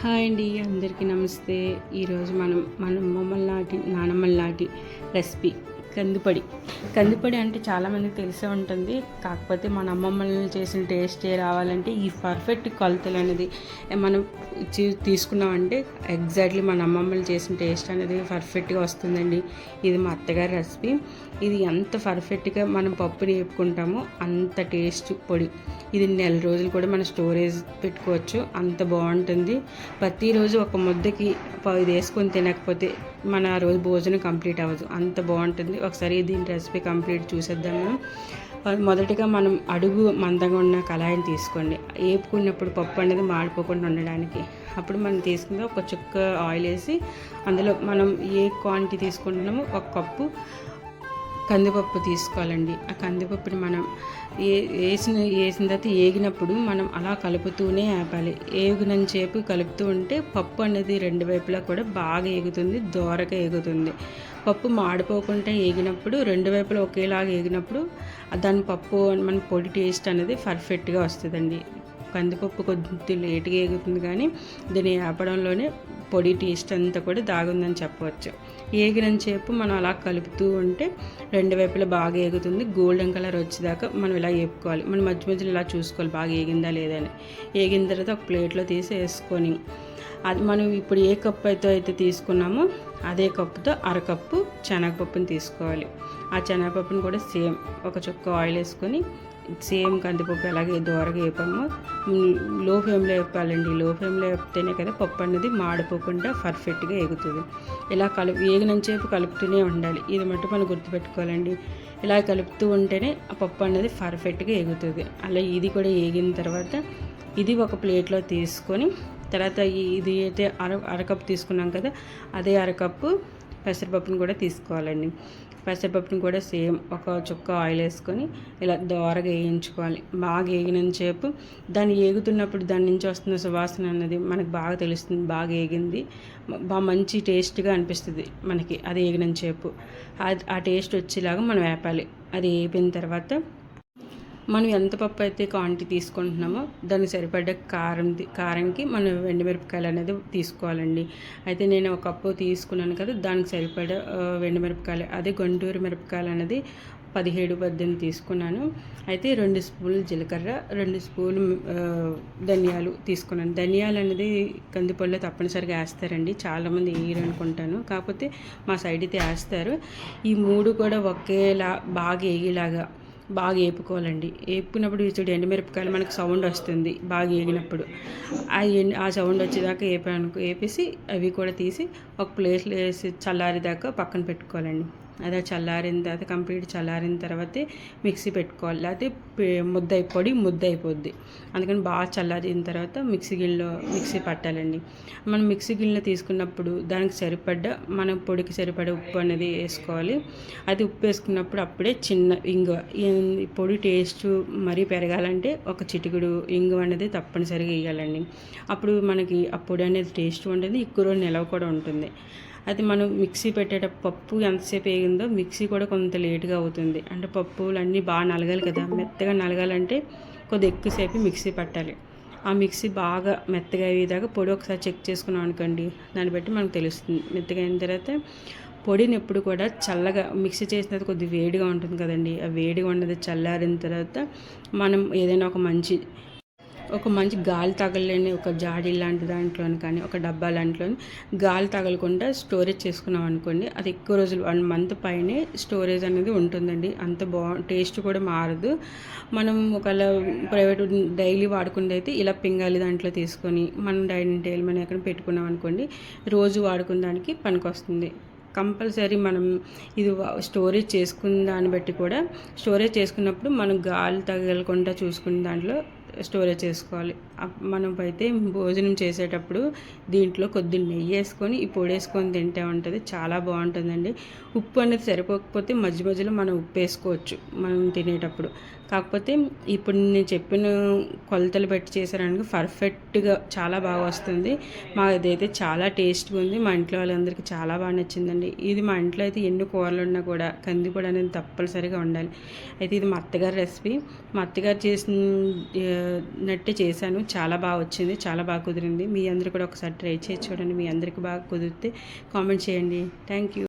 Hi అండి అందరికీ నమస్తే. ఈరోజు మనం మన మమ్మల్ని నాటి నానమ్మల నాటి రెసిపీ. కందిపొడి. కందిపొడి అంటే చాలామందికి తెలిసే ఉంటుంది. కాకపోతే మన అమ్మమ్మల్ని చేసిన టేస్టే రావాలంటే ఈ పర్ఫెక్ట్ కొలతలు అనేది మనం తీసుకున్నామంటే ఎగ్జాక్ట్లీ మన అమ్మమ్మలు చేసిన టేస్ట్ అనేది పర్ఫెక్ట్గా వస్తుందండి. ఇది మా అత్తగారి రెసిపీ. ఇది ఎంత పర్ఫెక్ట్గా మనం పప్పుని వేపుకుంటామో అంత టేస్ట్ పొడి. ఇది నెల రోజులు కూడా మన స్టోరేజ్ పెట్టుకోవచ్చు. అంత బాగుంటుంది. ప్రతిరోజు ఒక ముద్దకి ఇది వేసుకొని తినకపోతే మన ఆ రోజు భోజనం కంప్లీట్ అవ్వదు. అంత బాగుంటుంది. ఒకసారి దీని రెసిపీ కంప్లీట్ చూసేద్దాము మొదటిగా మనం అడుగు మందంగా ఉన్న కళాయిని తీసుకోండి. వేపుకున్నప్పుడు పప్పు అనేది మాడిపోకుండా ఉండడానికి. అప్పుడు మనం తీసుకుంది ఒక చుక్క ఆయిల్ వేసి అందులో మనం ఏ క్వాంటిటీ తీసుకుంటున్నామో ఒక కప్పు కందిపప్పు తీసుకోవాలండి. ఆ కందిపప్పుని మనం ఏ వేసిన వేసిన తర్వాత ఏగినప్పుడు మనం అలా కలుపుతూనే ఆపాలి. ఏగినంతసేపు కలుపుతూ ఉంటే పప్పు అనేది రెండు వైపులా కూడా బాగా ఏగుతుంది దోరగా ఏగుతుంది. పప్పు మాడిపోకుండా ఏగినప్పుడు రెండు వైపులా ఒకేలాగా ఏగినప్పుడు దాని పప్పు మన పొడి టేస్ట్ అనేది పర్ఫెక్ట్గా వస్తుందండి. కందిపప్పు కొద్ది లేట్గా ఏగుతుంది కానీ దీన్ని వేపడంలోనే పొడి టేస్ట్ అంతా కూడా దాగుందని చెప్పవచ్చు. ఏగినంతసేపు మనం అలా కలుపుతూ ఉంటే రెండు వైపులా బాగా ఏగుతుంది. గోల్డెన్ కలర్ వచ్చేదాకా మనం ఇలా వేపుకోవాలి మనం మధ్య మధ్యలో ఇలా చూసుకోవాలి బాగా ఏగిందా లేదని ఏగిన తర్వాత ఒక ప్లేట్లో తీసి వేసుకొని అది మనం ఇప్పుడు ఏ కప్పు అయితే అయితే తీసుకున్నామో అదే కప్పుతో అరకప్పు శనగపప్పుని తీసుకోవాలి. ఆ శనగపప్పుని కూడా సేమ్ ఒక చుక్క ఆయిల్ వేసుకొని సేమ్ కందిపప్పు ఎలాగే దోరగా వేపామో. లో ఫ్లేమ్లో వేపాలండి. లో ఫ్లేమ్లో వేపితేనే కదా పప్పు అనేది మాడిపోకుండా పర్ఫెక్ట్గా ఎగుతుంది. ఇలా కలుపు వేగినంతసేపు కలుపుతూనే ఉండాలి. ఇది మట్టు మనం గుర్తుపెట్టుకోవాలండి. ఇలా కలుపుతూ ఉంటేనే ఆ పప్పు అనేది పర్ఫెక్ట్గా ఎగుతుంది. అలా ఇది కూడా ఏగిన తర్వాత ఇది ఒక ప్లేట్లో తీసుకొని తర్వాత ఇది అయితే అర అరకప్పు తీసుకున్నాం కదా అదే అరకప్పు పెసరపప్పుని కూడా తీసుకోవాలండి. పెసరపప్పుని కూడా సేమ్ ఒక చుక్క ఆయిల్ వేసుకొని ఇలా దోరగా వేయించుకోవాలి. బాగా వేగినంతసేపు దాన్ని ఏగుతున్నప్పుడు దాని నుంచి వస్తున్న సువాసన అన్నది మనకు బాగా తెలుస్తుంది బాగా ఏగింది. బాగా మంచి టేస్ట్గా అనిపిస్తుంది మనకి అది ఏగినంతసేపు అది ఆ టేస్ట్ వచ్చేలాగా మనం వేపాలి. అది వేపిన తర్వాత మనం ఎంత పప్పు అయితే క్వాంటిటీ తీసుకుంటున్నామో దానికి సరిపడ్డ కారం కారంకి మనం వెండిమిరపకాయలు అనేది తీసుకోవాలండి. అయితే నేను ఒక కప్పు తీసుకున్నాను కదా దానికి సరిపడ వెండిమిరపకాయలు అదే గుంటూరు మిరపకాయలు అనేది పదిహేడు పద్దెనిమిది తీసుకున్నాను. అయితే రెండు స్పూన్లు జీలకర్ర రెండు స్పూన్లు ధనియాలు తీసుకున్నాను. ధనియాలు అనేది కందిపొడిలో తప్పనిసరిగా వేస్తారండి. చాలామంది వేయరు అనుకుంటాను. కాకపోతే మా సైడ్ అయితే వేస్తారు. ఈ మూడు కూడా ఒకేలా బాగా వేగేలాగా బాగా వేపుకోవాలండి వేపుకున్నప్పుడు చూడు ఎండుమిరపకాయలు మనకు సౌండ్ వస్తుంది బాగా వేగినప్పుడు ఆ ఆ సౌండ్ వచ్చేదాకా వేపాను వేపేసి అవి కూడా తీసి ఒక ప్లేస్లో వేసి చల్లారేదాకా పక్కన పెట్టుకోవాలండి. అదే చల్లారిన తర్వాత కంప్లీట్ చల్లారిన తర్వాతే మిక్సీ పెట్టుకోవాలి. లేకపోతే పే- ముద్ద పొడి ముద్ద అయిపోద్ది అందుకని బాగా చల్లారిన తర్వాత మిక్సీ గిన్నెలో మిక్సీ పట్టాలండి. మనం మిక్సీ గిన్నెలో తీసుకున్నప్పుడు దానికి సరిపడ్డ మన పొడికి సరిపడ ఉప్పు అనేది వేసుకోవాలి. అది ఉప్పు వేసుకున్నప్పుడు అప్పుడే చిన్న ఇంగువ పొడి టేస్ట్ మరీ పెరగాలంటే ఒక చిటికుడు ఇంగువ అనేది తప్పనిసరిగా వేయాలండి. అప్పుడు మనకి ఆ పొడి అనేది టేస్ట్ ఉంటుంది ఎక్కువ రోజు నిలవ కూడా ఉంటుంది. అది మనం మిక్సీ పెట్టేటప్పుడు పప్పు ఎంతసేపు వేగిందో మిక్సీ కూడా కొంత లేట్గా అవుతుంది. అంటే పప్పులు అన్నీ బాగా నలగాలి కదా. మెత్తగా నలగాలంటే కొద్ది ఎక్కువసేపు మిక్సీ పట్టాలి. ఆ మిక్సీ బాగా మెత్తగా అయ్యేదాకా పొడి ఒకసారి చెక్ చేసుకున్నాం అనుకోండి దాన్ని బట్టి మనకు తెలుస్తుంది. మెత్తగా అయిన తర్వాత పొడిని ఎప్పుడు కూడా చల్లగా మిక్సీ చేసిన తర్వాత కొద్దిగా వేడిగా ఉంటుంది కదండి. ఆ వేడిగా ఉన్నది చల్లారిన తర్వాత మనం ఏదైనా ఒక మంచి ఒక మంచి గాలి తగలేని ఒక జాడీ లాంటి దాంట్లోని కానీ ఒక డబ్బా లాంటిలోని గాలి తగలకుండా స్టోరేజ్ చేసుకున్నాం అనుకోండి అది ఎక్కువ రోజులు వన్ మంత్ పైనే స్టోరేజ్ అనేది ఉంటుందండి. అంత బా టేస్ట్ కూడా మారదు. మనం ఒకవేళ ప్రైవేట్ డైలీ వాడుకుంటే అయితే ఇలా పింగాలి దాంట్లో తీసుకొని మనం డైనింగ్ టేబుల్ మనం ఎక్కడ పెట్టుకున్నాం అనుకోండి రోజు వాడుకున్న దానికి పనికొస్తుంది. కంపల్సరీ మనం ఇది స్టోరేజ్ చేసుకున్న దాన్ని బట్టి కూడా స్టోరేజ్ చేసుకున్నప్పుడు మనం గాలి తగలకుండా చూసుకున్న దాంట్లో స్టోరేజ్ చేసుకోవాలి. అప్- మనం అయితే భోజనం చేసేటప్పుడు దీంట్లో కొద్ది నెయ్యి వేసుకొని ఈ పొడి వేసుకొని తింటే ఉంటుంది. చాలా బాగుంటుందండి. ఉప్పు అనేది సరిపోకపోతే మధ్య మధ్యలో మనం ఉప్పు వేసుకోవచ్చు మనం తినేటప్పుడు. కాకపోతే ఇప్పుడు నేను చెప్పిన కొలతలు పెట్టి చేశారనుకో పర్ఫెక్ట్గా చాలా బాగా వస్తుంది. మా ఇదైతే చాలా టేస్ట్గా ఉంది. మా ఇంట్లో వాళ్ళందరికీ చాలా బాగా నచ్చిందండి. ఇది మా ఇంట్లో అయితే ఎన్ని కూరలు ఉన్నా కూడా కందిపొడి అనేది తప్పనిసరిగా ఉండాలి. అయితే ఇది మా అత్తగారి రెసిపీ. మా అత్తగారు చేసిన నట్టు చేశాను. చాలా బాగా వచ్చింది. చాలా బాగా కుదిరింది. మీ అందరూ కూడా ఒకసారి ట్రై చేసి చూడండి. మీ అందరికీ బాగా కుదిరితే కామెంట్ చేయండి. Thank you